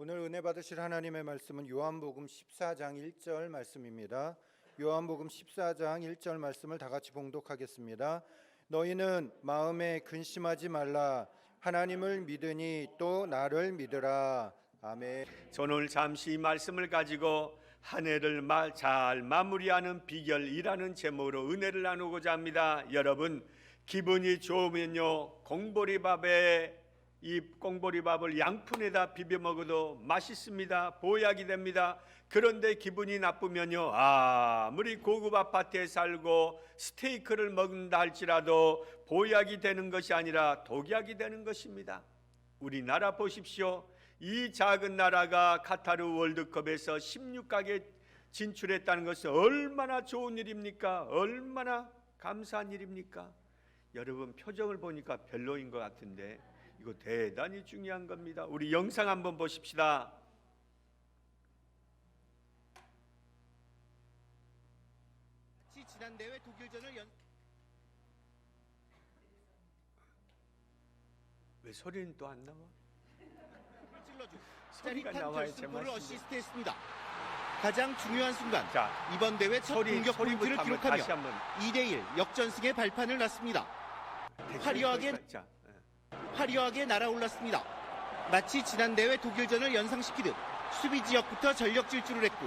오늘 은혜 받으실 하나님의 말씀은 요한복음 14장 1절 말씀입니다. 요한복음 14장 1절 말씀을 다 같이 봉독하겠습니다. 너희는 마음에 근심하지 말라 하나님을 믿으니 또 나를 믿으라. 아멘. 저는 잠시 이 말씀을 가지고 한 해를 마- 잘 마무리하는 비결이라는 제목으로 은혜를 나누고자 합니다. 여러분 기분이 좋으면요 공보리밥에 이 공보리밥을 양푼에다 비벼 먹어도 맛있습니다. 보약이 됩니다. 그런데 기분이 나쁘면요 아무리 고급 아파트에 살고 스테이크를 먹는다 할지라도 보약이 되는 것이 아니라 독약이 되는 것입니다. 우리나라 보십시오. 이 작은 나라가 카타르 월드컵에서 16강에 진출했다는 것은 얼마나 좋은 일입니까? 얼마나 감사한 일입니까? 여러분 표정을 보니까 별로인 것 같은데 이거 대단히 중요한 겁니다. 우리 영상 한번 보십시다. 지난 대회 독일전을 연 왜 소리는 또 안 나와? 소리가 나와야 제맛입니다. 어시스트했습니다. 가장 중요한 순간 자, 이번 대회 첫 소리 공격 포인트를 기록하며 다시 한번 2대1 역전승의 발판을 놨습니다. 화려하게- 자, 예. 화려하게 날아올랐습니다. 마치 지난 대회 독일전을 연상시키듯 수비 지역부터 전력 질주를 했고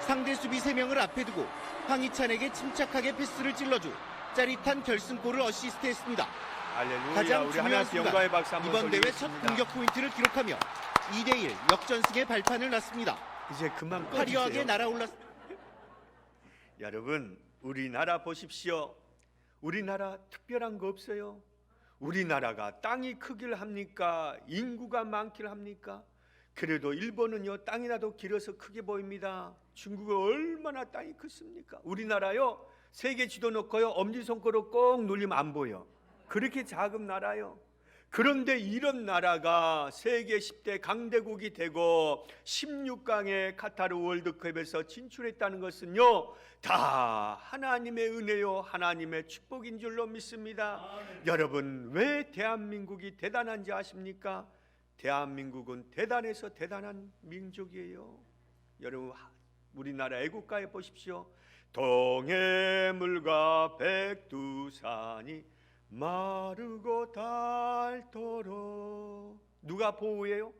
상대 수비 3명을 앞에 두고 황희찬에게 침착하게 패스를 찔러줘 짜릿한 결승골을 어시스트했습니다. 할렐루야. 가장 중요한 순간 이번 대회 첫. 공격 포인트를 기록하며 2대1 역전승의 발판을 놨습니다. 이제 그만 화려하게. 날아올랐 여러분 우리나라 보십시오. 우리나라 특별한 거 없어요. 우리나라가 땅이 크길 합니까? 인구가 많길 합니까? 그래도 일본은요 땅이라도 길어서 크게 보입니다. 중국은 얼마나 땅이 크습니까? 우리나라요 세계 지도 놓고요 엄지 손가락 꼭 눌리면 안 보여. 그렇게 작은 나라요. 그런데 이런 나라가 세계 10대 강대국이 되고 16강의 카타르 월드컵에서 진출했다는 것은요 다 하나님의 은혜요 하나님의 축복인 줄로 믿습니다. 여러분 왜 대한민국이 대단한지 아십니까? 대한민국은 대단해서 대단한 민족이에요. 여러분 하- 우리나라 애국가에 보십시오. 동해물과 백두산이 마르고 닳도록 누가 보호해요?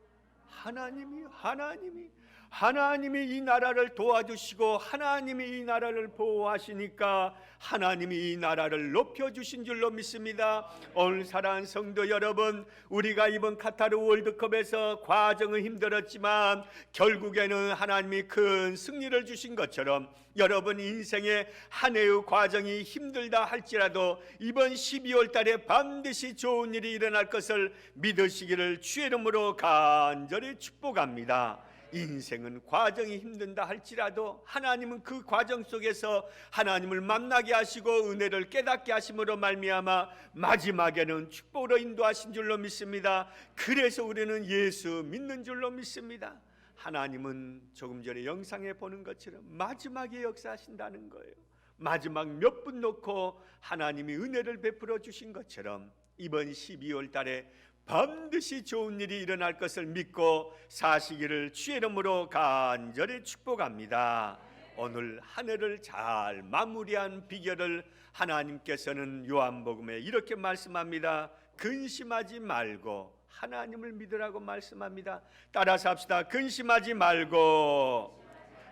하나님이 하나님이 하나님이 이 나라를 도와주시고 하나님이 이 나라를 보호하시니까 하나님이 이 나라를 높여주신 줄로 믿습니다. 오늘 사랑하는 성도 여러분, 우리가 이번 카타르 월드컵에서 과정은 힘들었지만 결국에는 하나님이 큰 승리를 주신 것처럼 여러분 인생의 한 해의 과정이 힘들다 할지라도 이번 12월 달에 반드시 좋은 일이 일어날 것을 믿으시기를 주의 이름으로 간절히 축복합니다. 인생은 과정이 힘든다 할지라도 하나님은 그 과정 속에서 하나님을 만나게 하시고 은혜를 깨닫게 하심으로 말미암아 마지막에는 축복으로 인도하신 줄로 믿습니다. 그래서 우리는 예수 믿는 줄로 믿습니다. 하나님은 조금 전에 영상에 보는 것처럼 마지막에 역사하신다는 거예요. 마지막 몇 분 놓고 하나님이 은혜를 베풀어 주신 것처럼 이번 12월 달에 반드시 좋은 일이 일어날 것을 믿고 사시기를 주의 이름으로 간절히 축복합니다. 오늘 한 해를 잘 마무리한 비결을 하나님께서는 요한복음에 이렇게 말씀합니다. 근심하지 말고 하나님을 믿으라고 말씀합니다. 따라서 합시다. 근심하지 말고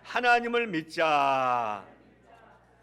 하나님을 믿자.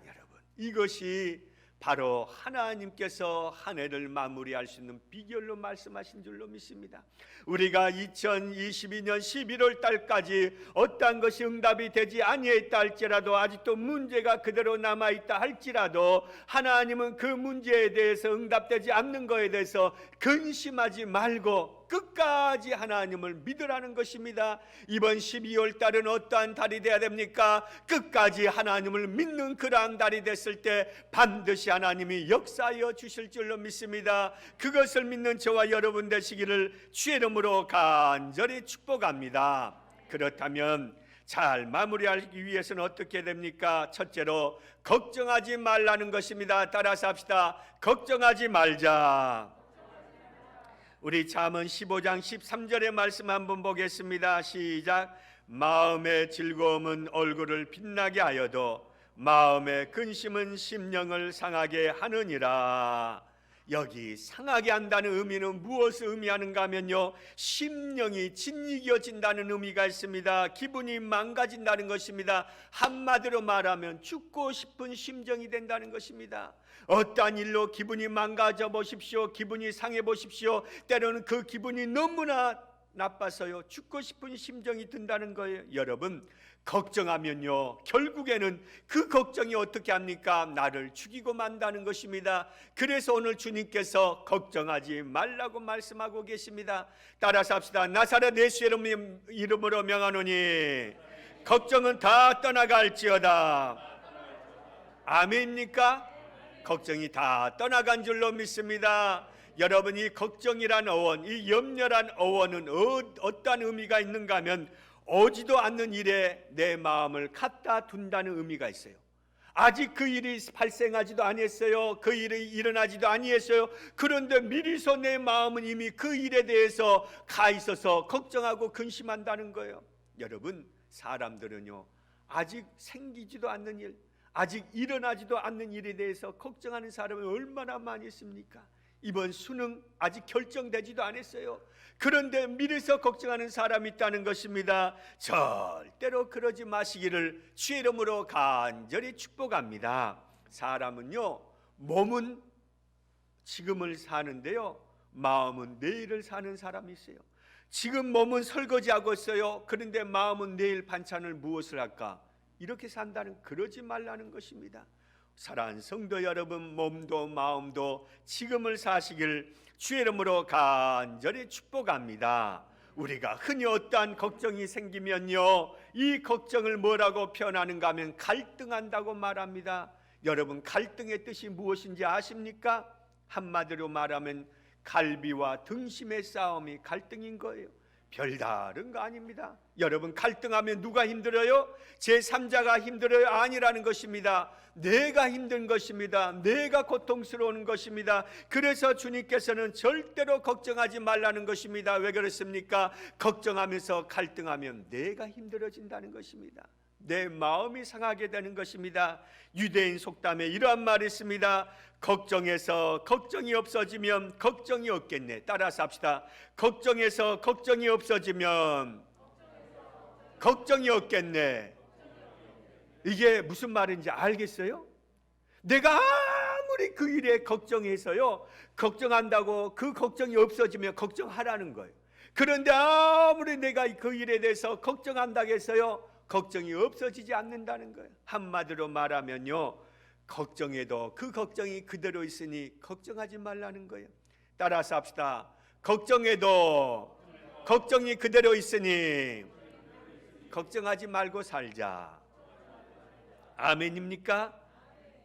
여러분, 이것이 바로 하나님께서 한 해를 마무리할 수 있는 비결로 말씀하신 줄로 믿습니다. 우리가 2022년 11월 달까지 어떠한 것이 응답이 되지 아니했다 할지라도 아직도 문제가 그대로 남아 있다 할지라도 하나님은 그 문제에 대해서 응답되지 않는 것에 대해서 근심하지 말고 끝까지 하나님을 믿으라는 것입니다. 이번 12월 달은 어떠한 달이 되어야 됩니까? 끝까지 하나님을 믿는 그러한 달이 됐을 때 반드시 하나님이 역사하여 주실 줄로 믿습니다. 그것을 믿는 저와 여러분 되시기를 주의 이름으로 간절히 축복합니다. 그렇다면 잘 마무리하기 위해서는 어떻게 됩니까? 첫째로 걱정하지 말라는 것입니다. 따라서 합시다. 걱정하지 말자. 우리 잠언 15장 13절의 말씀 한번 보겠습니다. 시작. 마음의 즐거움은 얼굴을 빛나게 하여도 마음의 근심은 심령을 상하게 하느니라. 여기 상하게 한다는 의미는 무엇을 의미하는가 하면요. 심령이 짓이겨진다는 의미가 있습니다. 기분이 망가진다는 것입니다. 한마디로 말하면 죽고 싶은 심정이 된다는 것입니다. 어떠한 일로 기분이 망가져 보십시오. 기분이 상해 보십시오. 때로는 그 기분이 너무나 나빠서요. 죽고 싶은 심정이 든다는 거예요. 여러분, 걱정하면요. 결국에는 그 걱정이 어떻게 합니까? 나를 죽이고 만다는 것입니다. 그래서 오늘 주님께서 걱정하지 말라고 말씀하고 계십니다. 따라서 합시다. 나사렛 예수 이름- 이름으로 명하노니 걱정은 다 떠나갈지어다. 아멘입니까? 걱정이 다 떠나간 줄로 믿습니다. 여러분 이 걱정이란 어원, 이 염려란 어원은 어, 어떠한 의미가 있는가 하면 오지도 않는 일에 내 마음을 갖다 둔다는 의미가 있어요. 아직 그 일이 발생하지도 아니했어요. 그 일이 일어나지도 아니했어요. 그런데 미리서 내 마음은 이미 그 일에 대해서 가 있어서 걱정하고 근심한다는 거예요. 여러분, 사람들은요. 아직 생기지도 않는 일, 아직 일어나지도 않는 일에 대해서 걱정하는 사람이 얼마나 많이 있습니까? 이번 수능 아직 결정되지도 않았어요. 그런데 미래서 걱정하는 사람이 있다는 것입니다. 절대로 그러지 마시기를 주의 이름으로 간절히 축복합니다. 사람은요, 몸은 지금을 사는데요, 마음은 내일을 사는 사람이 있어요. 지금 몸은 설거지하고 있어요. 그런데 마음은 내일 반찬을 무엇을 할까? 이렇게 산다는 그러지 말라는 것입니다. 사랑하는 성도 여러분 몸도 마음도 지금을 사시길 주의 이름으로 간절히 축복합니다. 우리가 흔히 어떠한 걱정이 생기면요 이 걱정을 뭐라고 표현하는가 하면 갈등한다고 말합니다. 여러분 갈등의 뜻이 무엇인지 아십니까? 한마디로 말하면 갈비와 등심의 싸움이 갈등인 거예요. 별다른 거 아닙니다. 여러분 갈등하면 누가 힘들어요? 제 3자가 힘들어요? 아니라는 것입니다. 내가 힘든 것입니다. 내가 고통스러운 것입니다. 그래서 주님께서는 절대로 걱정하지 말라는 것입니다. 왜 그렇습니까? 걱정하면서 갈등하면 내가 힘들어진다는 것입니다. 내 마음이 상하게 되는 것입니다. 유대인 속담에 이러한 말이 있습니다. 걱정해서 걱정이 없어지면 걱정이 없겠네. 따라서 합시다. 걱정해서 걱정이 없어지면 걱정이 없겠네. 이게 무슨 말인지 알겠어요? 내가 아무리 그 일에 걱정해서요, 걱정한다고 그 걱정이 없어지면 걱정하라는 거예요. 그런데 아무리 내가 그 일에 대해서 걱정한다고 해서요, 걱정이 없어지지 않는다는 거예요. 한마디로 말하면요, 걱정해도 그 걱정이 그대로 있으니 걱정하지 말라는 거예요. 따라서 합시다. 걱정해도 걱정이 그대로 있으니 걱정하지 말고 살자. 아멘입니까?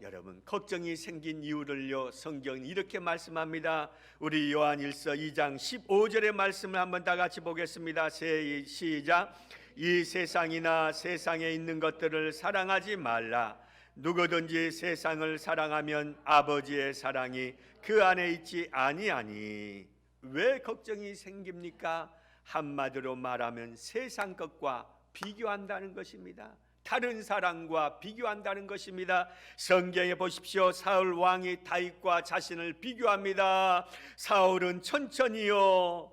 여러분 걱정이 생긴 이유를요 성경은 이렇게 말씀합니다. 우리 요한일서 2장 15절의 말씀을 한번 다 같이 보겠습니다. 세 시작. 이 세상이나 세상에 있는 것들을 사랑하지 말라. 누구든지 세상을 사랑하면 아버지의 사랑이 그 안에 있지 아니하니. 왜 걱정이 생깁니까? 한마디로 말하면 세상 것과 비교한다는 것입니다. 다른 사람과 비교한다는 것입니다. 성경에 보십시오. 사울 왕이 다윗과 자신을 비교합니다. 사울은 천천히요.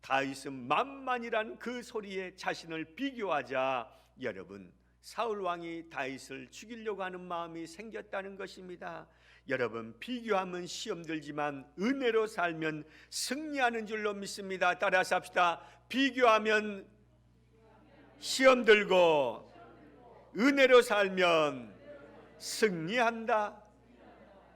다윗은 만만이란 그 소리에 자신을 비교하자 여러분 사울 왕이 다윗을 죽이려고 하는 마음이 생겼다는 것입니다. 여러분 비교하면 시험 들지만 은혜로 살면 승리하는 줄로 믿습니다. 따라서 합시다. 비교하면 시험 들고 은혜로 살면 승리한다.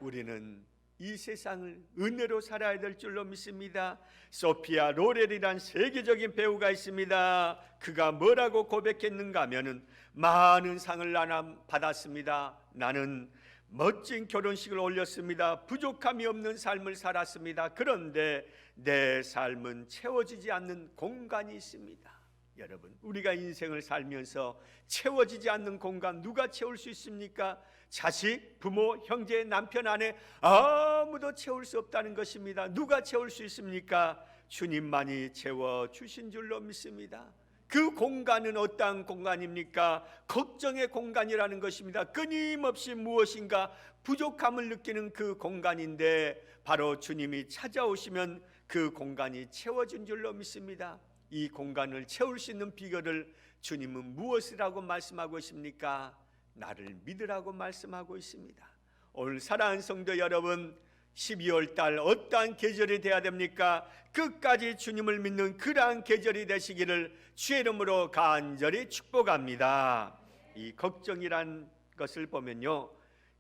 우리는 이 세상을 은혜로 살아야 될 줄로 믿습니다. 소피아 로렐이란 세계적인 배우가 있습니다. 그가 뭐라고 고백했는가 하면은 많은 상을 나는 받았습니다. 나는 멋진 결혼식을 올렸습니다. 부족함이 없는 삶을 살았습니다. 그런데 내 삶은 채워지지 않는 공간이 있습니다. 여러분, 우리가 인생을 살면서 채워지지 않는 공간 누가 채울 수 있습니까? 자식, 부모, 형제, 남편, 아내 아무도 채울 수 없다는 것입니다. 누가 채울 수 있습니까? 주님만이 채워 주신 줄로 믿습니다. 그 공간은 어떠한 공간입니까? 걱정의 공간이라는 것입니다. 끊임없이 무엇인가 부족함을 느끼는 그 공간인데 바로 주님이 찾아오시면 그 공간이 채워진 줄로 믿습니다. 이 공간을 채울 수 있는 비결을 주님은 무엇이라고 말씀하고 있습니까? 나를 믿으라고 말씀하고 있습니다. 오늘 사랑하는 성도 여러분, 12월 달 어떠한 계절이 돼야 됩니까? 끝까지 주님을 믿는 그러한 계절이 되시기를 주의 이름으로 간절히 축복합니다. 이 걱정이란 것을 보면요.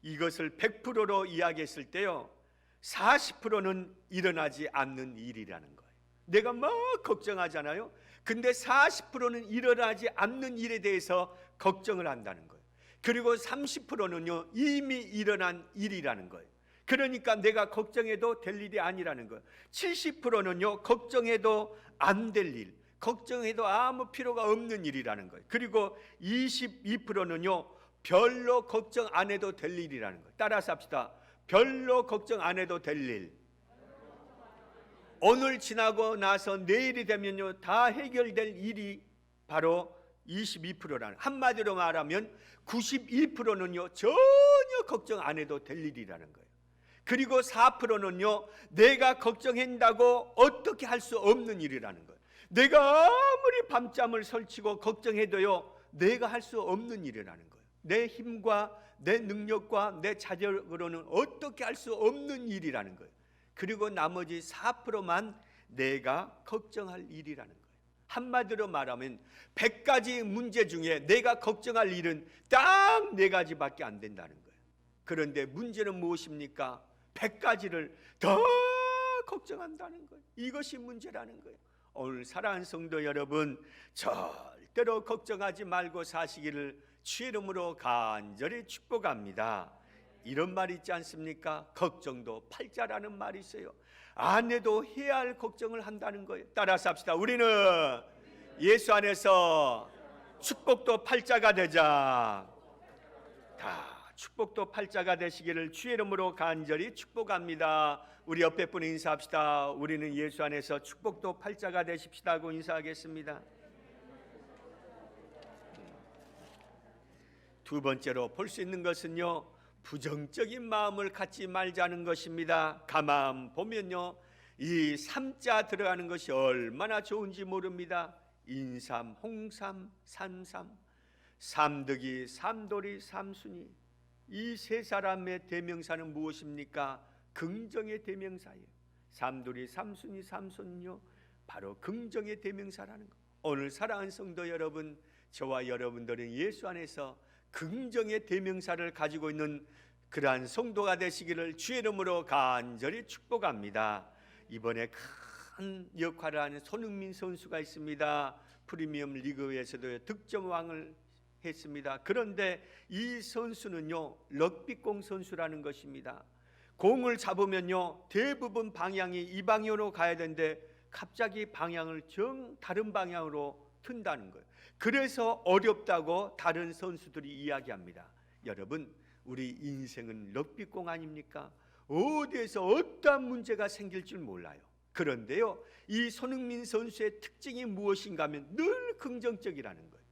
이것을 100%로 이야기했을 때요. 40%는 일어나지 않는 일이라는 거예요. 내가 막 걱정하잖아요. 근데 40%는 일어나지 않는 일에 대해서 걱정을 한다는 거예요. 그리고 30%는요, 이미 일어난 일이라는 거예요. 그러니까 내가 걱정해도 될 일이 아니라는 거예요. 70%는요, 걱정해도 안 될 일, 걱정해도 아무 필요가 없는 일이라는 거예요. 그리고 22%는요, 별로 걱정 안 해도 될 일이라는 거예요. 따라서 합시다. 별로 걱정 안 해도 될 일. 오늘 지나고 나서 내일이 되면요 다 해결될 일이 바로 22%라는 한마디로 말하면 91%는요 전혀 걱정 안 해도 될 일이라는 거예요. 그리고 4%는요 내가 걱정한다고 어떻게 할 수 없는 일이라는 거예요. 내가 아무리 밤잠을 설치고 걱정해도요 내가 할 수 없는 일이라는 거예요. 내 힘과 내 능력과 내 자력으로는 어떻게 할 수 없는 일이라는 거예요. 그리고 나머지 4%만 내가 걱정할 일이라는 거예요. 한마디로 말하면 100가지 문제 중에 내가 걱정할 일은 딱 네 가지밖에 안 된다는 거예요. 그런데 문제는 무엇입니까? 100가지를 더 걱정한다는 거예요. 이것이 문제라는 거예요. 오늘 사랑하는 성도 여러분, 절대로 걱정하지 말고 사시기를 주의 이름으로 간절히 축복합니다. 이런 말 있지 않습니까? 걱정도 팔자라는 말이 있어요. 안 해도 해야 할 걱정을 한다는 거예요. 따라서 합시다. 우리는 예수 안에서 축복도 팔자가 되자. 다 축복도 팔자가 되시기를 주의 이름으로 간절히 축복합니다. 우리 옆에 분 인사합시다. 우리는 예수 안에서 축복도 팔자가 되십시다고 인사하겠습니다. 두 번째로 볼 수 있는 것은요. 부정적인 마음을 갖지 말자는 것입니다. 가만 보면요. 이 삼자 들어가는 것이 얼마나 좋은지 모릅니다. 인삼, 홍삼, 산삼, 삼득이, 삼돌이, 삼순이 이 세 사람의 대명사는 무엇입니까? 긍정의 대명사예요. 삼돌이, 삼순이, 삼손요 바로 긍정의 대명사라는 거. 오늘 사랑하는 성도 여러분, 저와 여러분들은 예수 안에서 긍정의 대명사를 가지고 있는 그러한 성도가 되시기를 주의 이름으로 간절히 축복합니다. 이번에 큰 역할을 하는 손흥민 선수가 있습니다. 프리미엄 리그에서도 득점왕을 했습니다. 그런데 이 선수는요 럭비공 선수라는 것입니다. 공을 잡으면요 대부분 방향이 이 방향으로 가야 되는데 갑자기 방향을 정 다른 방향으로 튼다는 거예요. 그래서 어렵다고 다른 선수들이 이야기합니다. 여러분, 우리 인생은 럭비공 아닙니까? 어디에서 어떠한 문제가 생길 줄 몰라요. 그런데요, 이 손흥민 선수의 특징이 무엇인가 하면 늘 긍정적이라는 거예요.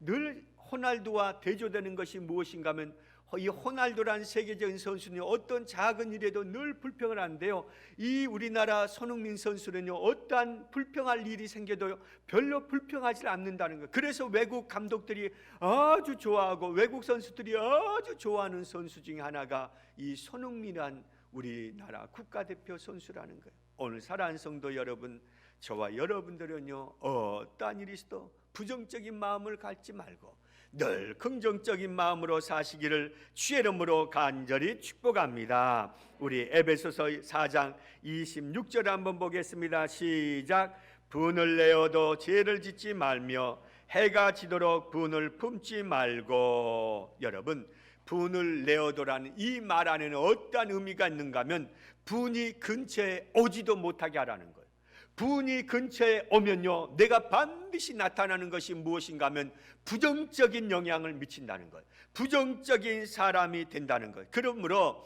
늘 호날두와 대조되는 것이 무엇인가 하면 이 호날두라는 세계적인 선수는 어떤 작은 일에도 늘 불평을 하는데요. 이 우리나라 손흥민 선수는요. 어떠한 불평할 일이 생겨도 별로 불평하지 않는다는 거예요. 그래서 외국 감독들이 아주 좋아하고 외국 선수들이 아주 좋아하는 선수 중에 하나가 이 손흥민이란 우리나라 국가대표 선수라는 거예요. 오늘 사랑하는 성도 여러분, 저와 여러분들은요. 어떠한 일이 있어도 부정적인 마음을 갖지 말고 늘 긍정적인 마음으로 사시기를 주의 이름으로 간절히 축복합니다. 우리 에베소서 4장 26절 한번 보겠습니다. 시작. 분을 내어도 죄를 짓지 말며 해가 지도록 분을 품지 말고 여러분 분을 내어도라는 이 말 안에는 어떠한 의미가 있는가 하면 분이 근처에 오지도 못하게 하라는 거예요. 분이 근처에 오면요, 내가 반드시 나타나는 것이 무엇인가 하면 부정적인 영향을 미친다는 것, 부정적인 사람이 된다는 것. 그러므로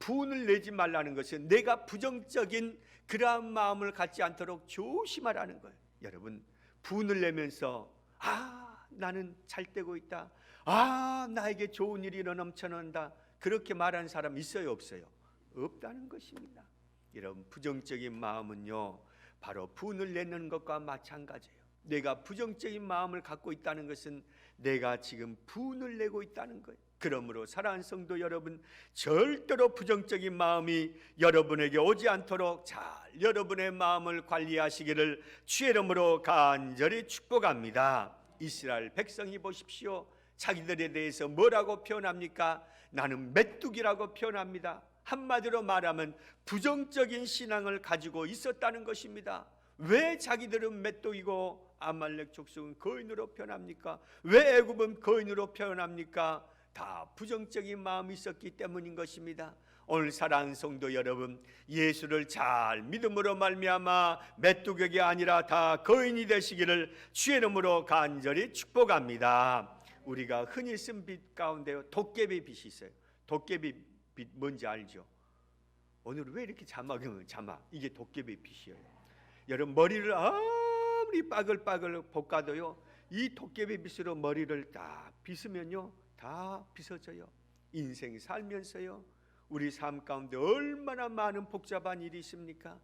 분을 내지 말라는 것은 내가 부정적인 그러한 마음을 갖지 않도록 조심하라는 거예요. 여러분, 분을 내면서 아, 나는 잘 되고 있다. 아, 나에게 좋은 일이 넘쳐난다. 그렇게 말하는 사람 있어요, 없어요? 없다는 것입니다. 이런 부정적인 마음은요, 바로 분을 내는 것과 마찬가지예요. 내가 부정적인 마음을 갖고 있다는 것은 내가 지금 분을 내고 있다는 거예요. 그러므로 사랑하는 성도 여러분, 절대로 부정적인 마음이 여러분에게 오지 않도록 잘 여러분의 마음을 관리하시기를 주의 이름으로 간절히 축복합니다. 이스라엘 백성이 보십시오. 자기들에 대해서 뭐라고 표현합니까? 나는 메뚜기라고 표현합니다. 한마디로 말하면 부정적인 신앙을 가지고 있었다는 것입니다. 왜 자기들은 메뚜기고 아말렉 족속은 거인으로 표현합니까? 왜 애굽은 거인으로 표현합니까? 다 부정적인 마음이 있었기 때문인 것입니다. 오늘 사랑하는 성도 여러분, 예수를 잘 믿음으로 말미암아 메뚜기가 아니라 다 거인이 되시기를 주의 이름으로 간절히 축복합니다. 우리가 흔히 쓴 빛 가운데 도깨비 빛이 있어요. 도깨비 빛 뭔지 알죠? 오늘 왜 이렇게 자막은 자막 이게 도깨비 빛이에요. 여러분 머리를 아무리 빠글빠글 볶아도요 이 도깨비 빛으로 머리를 다 빗으면요 다 빗어져요. 인생 살면서요 우리 삶 가운데 얼마나 많은 복잡한 일이 있습니까?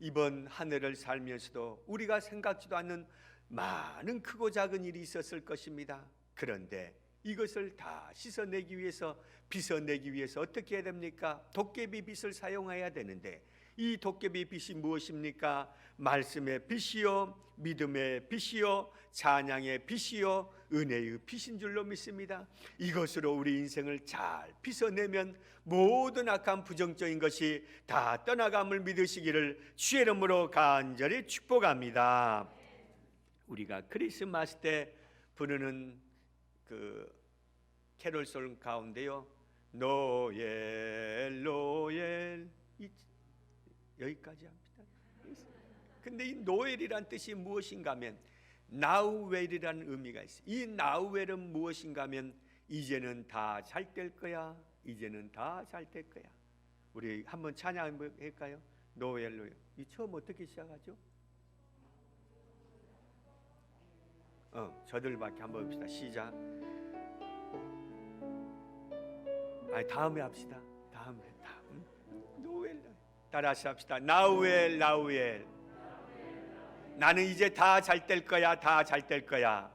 이번 한 해를 살면서도 우리가 생각지도 않는 많은 크고 작은 일이 있었을 것입니다. 그런데 이것을 다 씻어내기 위해서 빗어내기 위해서 어떻게 해야 됩니까? 도깨비 빛을 사용해야 되는데 이 도깨비 빛이 무엇입니까? 말씀의 빛이요, 믿음의 빛이요, 찬양의 빛이요, 은혜의 빛인 줄로 믿습니다. 이것으로 우리 인생을 잘 빗어내면 모든 악한 부정적인 것이 다 떠나감을 믿으시기를 주의 이름으로 간절히 축복합니다. 우리가 크리스마스 때 부르는 그 캐롤송 가운데요. 노엘 노엘 이- 여기까지 합니다. 근데 이 노엘이란 뜻이 무엇인가 하면 나우웰이라는 의미가 있어요. 이 나우웰은 무엇인가 하면 이제는 다 잘 될 거야. 이제는 다 잘 될 거야. 우리 한번 찬양 한번 할까요? 노엘 노엘. 이 처음 어떻게 시작하죠? 어, 저들밖에 한번 봅시다. 시작. 아니 다음에 합시다. 다음에 다음. 노엘 따라서 합시다. 나우엘 나우엘. 나는 이제 다 잘 될 거야. 다 잘 될 거야.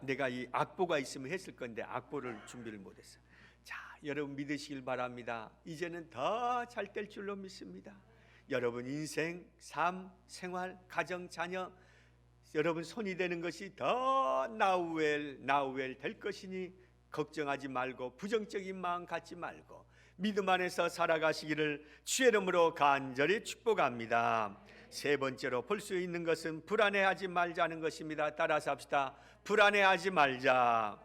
내가 이 악보가 있으면 했을 건데 악보를 준비를 못했어. 자, 여러분 믿으시길 바랍니다. 이제는 더 잘 될 줄로 믿습니다. 여러분 인생, 삶, 생활, 가정, 자녀 여러분 손이 되는 것이 더 나우엘 나우엘 될 것이니 걱정하지 말고 부정적인 마음 갖지 말고 믿음 안에서 살아가시기를 주의 이름으로 간절히 축복합니다. 세 번째로 볼 수 있는 것은 불안해하지 말자는 것입니다. 따라서 합시다. 불안해하지 말자.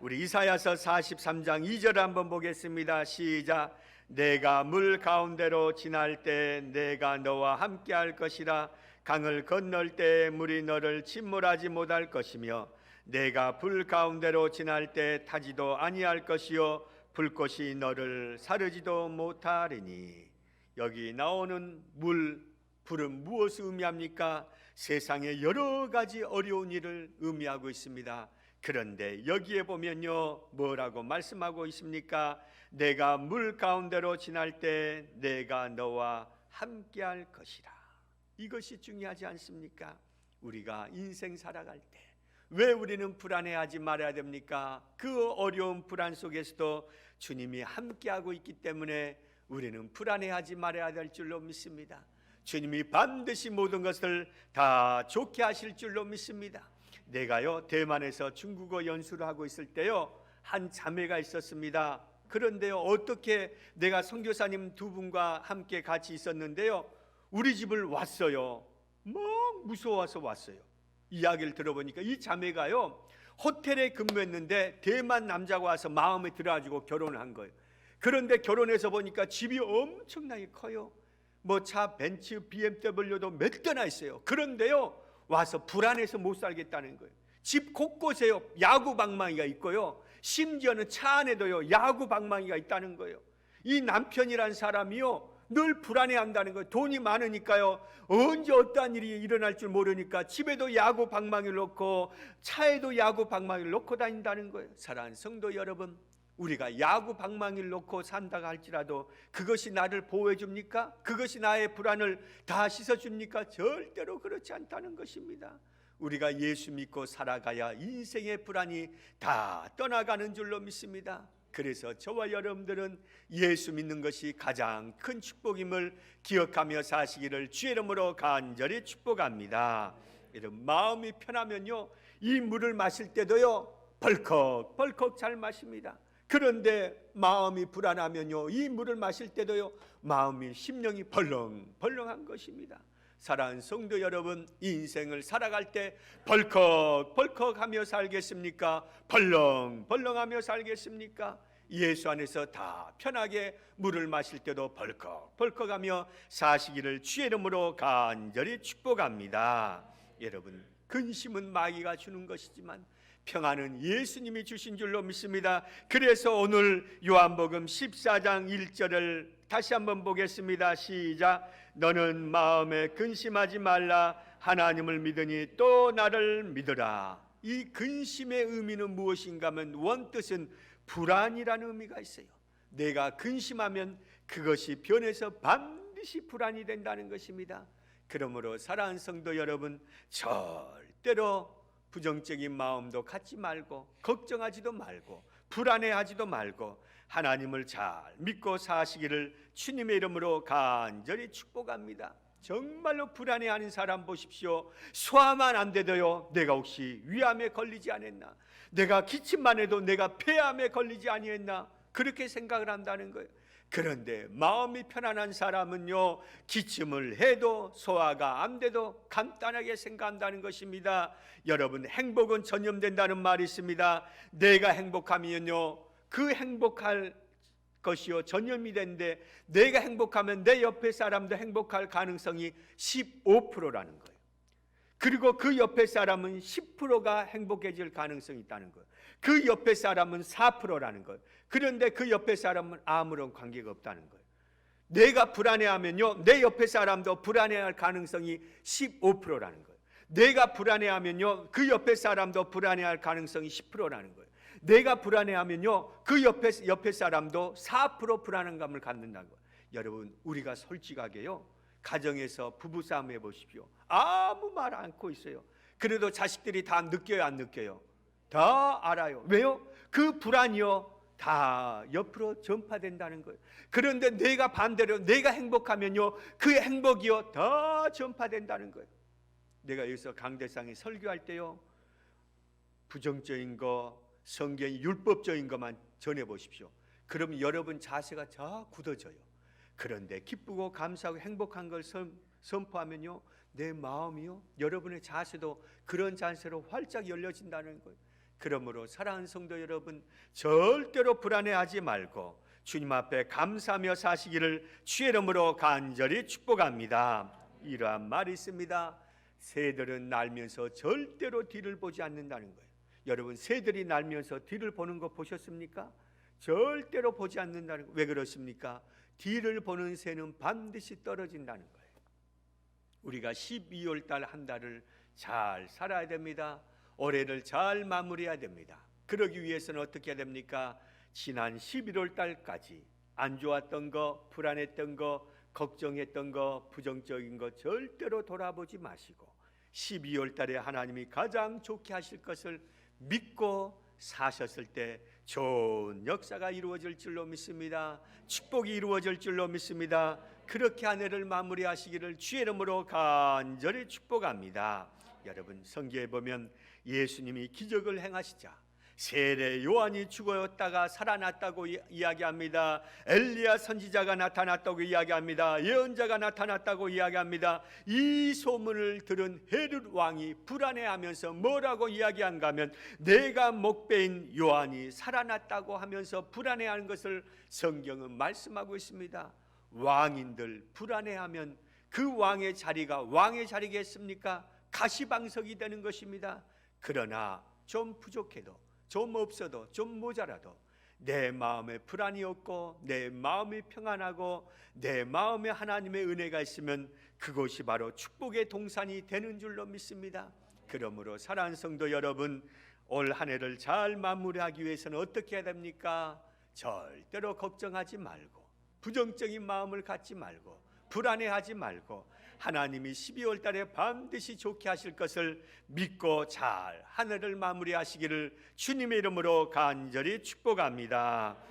우리 이사야서 43장 2절 한번 보겠습니다. 시작. 내가 물 가운데로 지날 때 내가 너와 함께 할 것이라 강을 건널 때 물이 너를 침몰하지 못할 것이며 내가 불 가운데로 지날 때 타지도 아니할 것이요 불꽃이 너를 사르지도 못하리니 여기 나오는 물 불은 무엇을 의미합니까? 세상에 여러 가지 어려운 일을 의미하고 있습니다. 그런데 여기에 보면요 뭐라고 말씀하고 있습니까? 내가 물 가운데로 지날 때 내가 너와 함께 할 것이라. 이것이 중요하지 않습니까? 우리가 인생 살아갈 때 왜 우리는 불안해하지 말아야 됩니까? 그 어려운 불안 속에서도 주님이 함께하고 있기 때문에 우리는 불안해하지 말아야 될 줄로 믿습니다. 주님이 반드시 모든 것을 다 좋게 하실 줄로 믿습니다. 내가요 대만에서 중국어 연수를 하고 있을 때요 한 자매가 있었습니다. 그런데요 어떻게 내가 선교사님 두 분과 함께 같이 있었는데요 우리 집을 왔어요. 막 무서워서 왔어요. 이야기를 들어보니까 이 자매가요 호텔에 근무했는데 대만 남자가 와서 마음에 들어가지고 결혼을 한 거예요. 그런데 결혼해서 보니까 집이 엄청나게 커요. 뭐 차 벤츠 BMW도 몇 대나 있어요. 그런데요 와서 불안해서 못 살겠다는 거예요. 집 곳곳에요 야구 방망이가 있고요. 심지어는 차 안에도요 야구 방망이가 있다는 거예요. 이 남편이란 사람이요 늘 불안해한다는 거예요. 돈이 많으니까요 언제 어떠한 일이 일어날 줄 모르니까 집에도 야구 방망이를 놓고 차에도 야구 방망이를 놓고 다닌다는 거예요. 사랑하는 성도 여러분, 우리가 야구 방망이를 놓고 산다고 할지라도 그것이 나를 보호해 줍니까? 그것이 나의 불안을 다 씻어 줍니까? 절대로 그렇지 않다는 것입니다. 우리가 예수 믿고 살아가야 인생의 불안이 다 떠나가는 줄로 믿습니다. 그래서 저와 여러분들은 예수 믿는 것이 가장 큰 축복임을 기억하며 사시기를 주의 이름으로 간절히 축복합니다. 이런 마음이 편하면요 이 물을 마실 때도요 벌컥 벌컥 잘 마십니다. 그런데 마음이 불안하면요 이 물을 마실 때도요 마음이 심령이 벌렁 벌렁한 것입니다. 사랑하는 성도 여러분 이 인생을 살아갈 때 벌컥 벌컥하며 살겠습니까? 벌렁 벌렁하며 살겠습니까? 예수 안에서 다 편하게 물을 마실 때도 벌컥 벌컥하며 사시기를 주의 이름으로 간절히 축복합니다. 여러분 근심은 마귀가 주는 것이지만 평안은 예수님이 주신 줄로 믿습니다. 그래서 오늘 요한복음 14장 1절을 다시 한번 보겠습니다. 시작. 너는 마음에 근심하지 말라. 하나님을 믿으니 또 나를 믿으라. 이 근심의 의미는 무엇인가 하면 원뜻은 불안이라는 의미가 있어요. 내가 근심하면 그것이 변해서 반드시 불안이 된다는 것입니다. 그러므로 사랑하는 성도 여러분 절대로 부정적인 마음도 갖지 말고 걱정하지도 말고 불안해하지도 말고 하나님을 잘 믿고 사시기를 주님의 이름으로 간절히 축복합니다. 정말로 불안해하는 사람 보십시오. 소화만 안 돼도요. 내가 혹시 위암에 걸리지 않았나? 내가 기침만 해도 내가 폐암에 걸리지 아니했나? 그렇게 생각을 한다는 거예요. 그런데 마음이 편안한 사람은요 기침을 해도 소화가 안 돼도 간단하게 생각한다는 것입니다. 여러분 행복은 전염된다는 말이 있습니다. 내가 행복하면요 그 행복할 것이요 전염이 되는데 내가 행복하면 내 옆에 사람도 행복할 가능성이 15%라는 거예요. 그리고 그 옆에 사람은 10%가 행복해질 가능성이 있다는 거예요. 그 옆에 사람은 4%라는 거예요. 그런데 그 옆에 사람은 아무런 관계가 없다는 거예요. 내가 불안해하면요, 내 옆에 사람도 불안해할 가능성이 15%라는 거예요. 내가 불안해하면요, 그 옆에 사람도 불안해할 가능성이 10%라는 거예요. 내가 불안해하면요, 그 옆에 옆에 사람도 4% 불안감을 갖는다는 거예요. 여러분, 우리가 솔직하게요, 가정에서 부부 싸움 해보십시오. 아무 말 않고 있어요. 그래도 자식들이 다 느껴요, 안 느껴요? 다 알아요. 왜요? 그 불안이요. 다 옆으로 전파된다는 거예요. 그런데 내가 반대로 내가 행복하면요. 그 행복이요. 다 전파된다는 거예요. 내가 여기서 강대상에 설교할 때요. 부정적인 거, 성경이 율법적인 것만 전해 보십시오. 그럼 여러분 자세가 다 굳어져요. 그런데 기쁘고 감사하고 행복한 걸 선, 선포하면요. 내 마음이요. 여러분의 자세도 그런 자세로 활짝 열려진다는 거예요. 그러므로 사랑하는 성도 여러분 절대로 불안해하지 말고 주님 앞에 감사하며 사시기를 주의 이름으로 간절히 축복합니다. 이러한 말이 있습니다. 새들은 날면서 절대로 뒤를 보지 않는다는 거예요. 여러분 새들이 날면서 뒤를 보는 거 보셨습니까? 절대로 보지 않는다는 거. 왜 그렇습니까? 뒤를 보는 새는 반드시 떨어진다는 거예요. 우리가 12월 달 한 달을 잘 살아야 됩니다. 올해를 잘 마무리해야 됩니다. 그러기 위해서는 어떻게 해야 됩니까? 지난 11월 달까지 안 좋았던 거, 불안했던 거, 걱정했던 거, 부정적인 거 절대로 돌아보지 마시고 12월 달에 하나님이 가장 좋게 하실 것을 믿고 사셨을 때 좋은 역사가 이루어질 줄로 믿습니다. 축복이 이루어질 줄로 믿습니다. 그렇게 한 해를 마무리하시기를 주의 이름으로 간절히 축복합니다. 여러분 성경에 보면 예수님이 기적을 행하시자 세례 요한이 죽었다가 살아났다고 이- 이야기합니다. 엘리야 선지자가 나타났다고 이야기합니다. 예언자가 나타났다고 이야기합니다. 이 소문을 들은 헤롯 왕이 불안해하면서 뭐라고 이야기한가 하면 내가 목배인 요한이 살아났다고 하면서 불안해하는 것을 성경은 말씀하고 있습니다. 왕인들 불안해하면 그 왕의 자리가 왕의 자리겠습니까? 가시방석이 되는 것입니다. 그러나 좀 부족해도 좀 없어도 좀 모자라도 내 마음에 불안이 없고 내 마음이 평안하고 내 마음에 하나님의 은혜가 있으면 그곳이 바로 축복의 동산이 되는 줄로 믿습니다. 그러므로 사랑하는 성도 여러분 올 한 해를 잘 마무리하기 위해서는 어떻게 해야 됩니까? 절대로 걱정하지 말고 부정적인 마음을 갖지 말고 불안해하지 말고 하나님이 12월 달에 반드시 좋게 하실 것을 믿고 잘한 해를 마무리하시기를 주님의 이름으로 간절히 축복합니다.